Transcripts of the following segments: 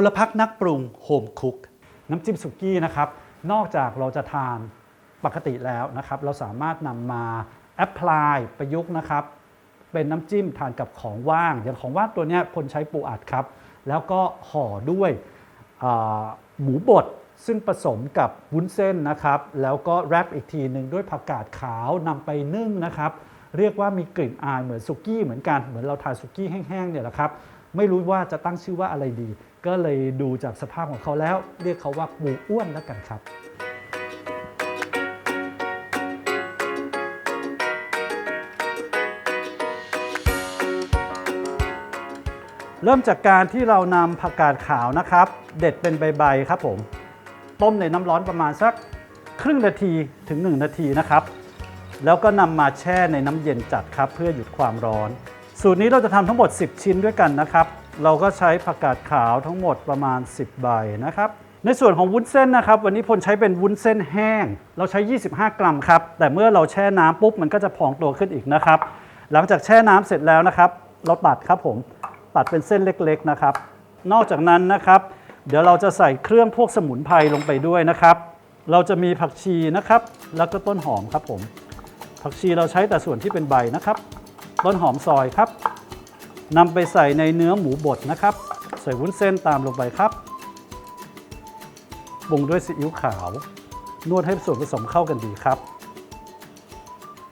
พลพักนักปรุงโฮมคุกน้ำจิ้มสุกี้นะครับ นอกจากเราจะทานปกติแล้วนะครับ เราสามารถนำมาแอพพลายประยุกต์นะครับ เป็นน้ำจิ้มทานกับของว่าง อย่างของว่างตัวนี้คนใช้ปูอัดครับ แล้วก็ห่อด้วยหมูบดซึ่งผสมกับวุ้นเส้นนะครับ แล้วก็แรปอีกทีหนึ่งด้วยผักกาดขาวนำไปนึ่งนะครับ เรียกว่ามีกลิ่นอายเหมือนสุกี้เหมือนกัน เหมือนเราทานสุกี้แห้งๆเนี่ยแหละครับ ไม่รู้ว่าจะตั้งชื่อว่าอะไรดี ก็เลยดูจากสภาพของเขาแล้ว เรียกเขาว่าปูอ้วนแล้วกันครับเริ่มจากการที่เรานำผักกาดขาวนะครับ เด็ดเป็นใบๆครับผม ต้มในน้ำร้อนประมาณสักครึ่งนาทีถึง 1 นาทีนะครับ แล้วก็นำมาแช่ในน้ำเย็นจัดครับ เพื่อหยุดความร้อน สูตรนี้เราจะทำทั้งหมด 10 ชิ้นด้วยกันนะครับ เราก็ใช้ผักกาดขาวทั้งหมดประมาณ 10 ใบนะครับในส่วนของวุ้นเส้นนะครับวันนี้พลใช้เป็นวุ้นเส้นแห้ง เราใช้ 25 กรัมครับแต่เมื่อเราแช่น้ำปุ๊บมันก็จะพองตัวขึ้นอีกนะครับ หลังจากแช่น้ำเสร็จแล้วนะครับ เราตัดครับผมตัดเป็นเส้นเล็กๆนะครับ นอกจากนั้นนะครับ เดี๋ยวเราจะใส่เครื่องพวกสมุนไพรลงไปด้วยนะครับ เราจะมีผักชีนะครับ แล้วก็ต้นหอมครับผม ผักชีเราใช้แต่ส่วนที่เป็นใบนะครับ ต้นหอมซอยครับนำไปใส่ในเนื้อหมูบดนะครับ ใส่วุ้นเส้นตามลงไปครับปรุงด้วยซีอิ๊วขาวนวดให้ส่วนผสมเข้ากันดีครับ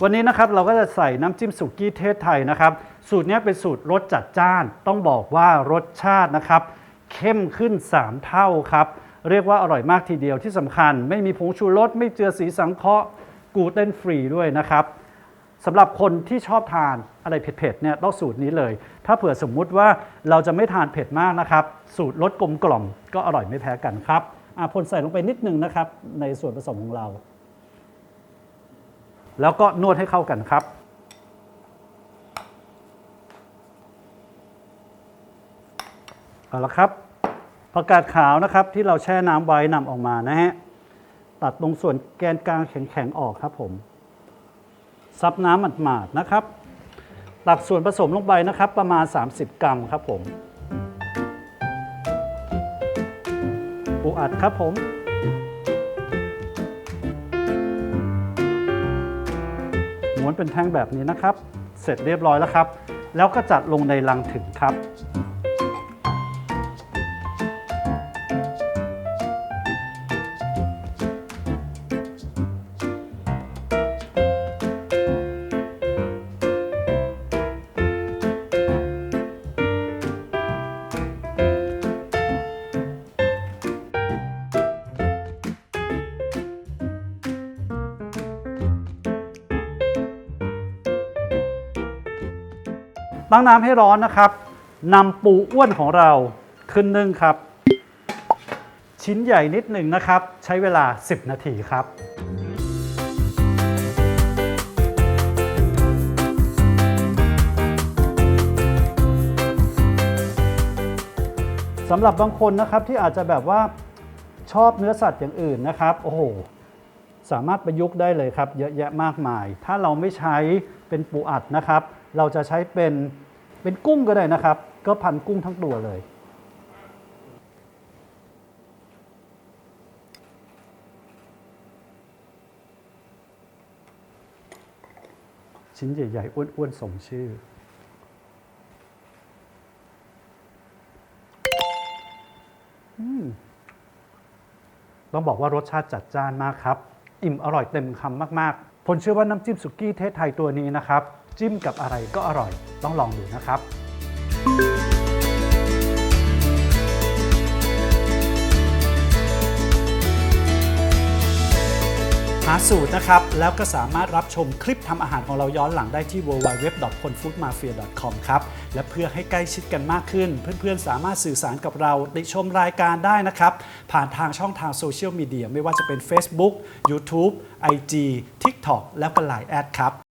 วันนี้นะครับเราก็จะใส่น้ำจิ้มสุกี้เทศไทยนะครับ สูตรนี้เป็นสูตรรสจัดจ้าน ต้องบอกว่ารสชาตินะครับ เข้มขึ้น 3 เท่าครับ เรียกว่าอร่อยมากทีเดียวที่สำคัญ ไม่มีผงชูรสไม่เจือสีสังเคราะห์กลูเตนฟรีด้วยนะครับ สำหรับคนที่ชอบทานอะไรเผ็ดๆเนี่ยต้องสูตรนี้เลย ถ้าเผื่อสมมุติว่าเราจะไม่ทานเผ็ดมากนะครับ สูตรรสกลมกล่อมก็อร่อยไม่แพ้กันครับอะพลใส่ลงไปนิดนึงนะครับ ในส่วนผสมของเรา แล้วก็นวดให้เข้ากันครับ เอาละครับผักกาดขาวนะครับที่เราแช่น้ำไว้นำออกมานะฮะตัดตรงส่วนแกนกลางแข็งๆออกครับผม ซับน้ำหมาดๆนะครับ หลักส่วนผสมลงไปนะครับ ประมาณ 30 กรัมครับผมปูอัดครับผมม้วนเป็นแท่งแบบนี้นะครับ เสร็จเรียบร้อยแล้วครับ แล้วก็จัดลงในลังถึงครับ ตั้งน้ำให้ร้อนนะครับนำปูอ้วนของเราขึ้นนึ่งครับ ชิ้นใหญ่นิดหนึ่งนะครับ ใช้เวลา 10 นาทีครับ สำหรับบางคนนะครับที่อาจจะแบบว่าชอบเนื้อสัตว์อย่างอื่นนะครับ โอ้โห สามารถประยุกต์ได้เลยครับ เยอะแยะมากมาย ถ้าเราไม่ใช้เป็นปูอัดนะครับ เราจะใช้เป็น เป็นกุ้งก็ได้นะครับ ก็พันกุ้งทั้งตัวเลย ชิ้นใหญ่ ๆ อ้วน ๆ สมชื่อ ต้องบอกว่ารสชาติจัดจ้านมากครับ อิ่มอร่อยเต็มคำมาก ๆ ผมเชื่อว่าน้ำจิ้มสุกี้เทศไทยตัวนี้นะครับ จิ้มกับอะไรก็อร่อย ต้องลองดูนะครับ หาสูตรนะครับ แล้วก็สามารถรับชมคลิปทำอาหารของเราย้อนหลังได้ที่ www.ponfoodmafia.com ครับ และเพื่อให้ใกล้ชิดกันมากขึ้น เพื่อนๆ สามารถสื่อสารกับเราติชมรายการได้นะครับ ผ่านทางช่องทางโซเชียลมีเดียไม่ว่าจะเป็น Facebook YouTube IG TikTok แล้วก็ Line แอดครับ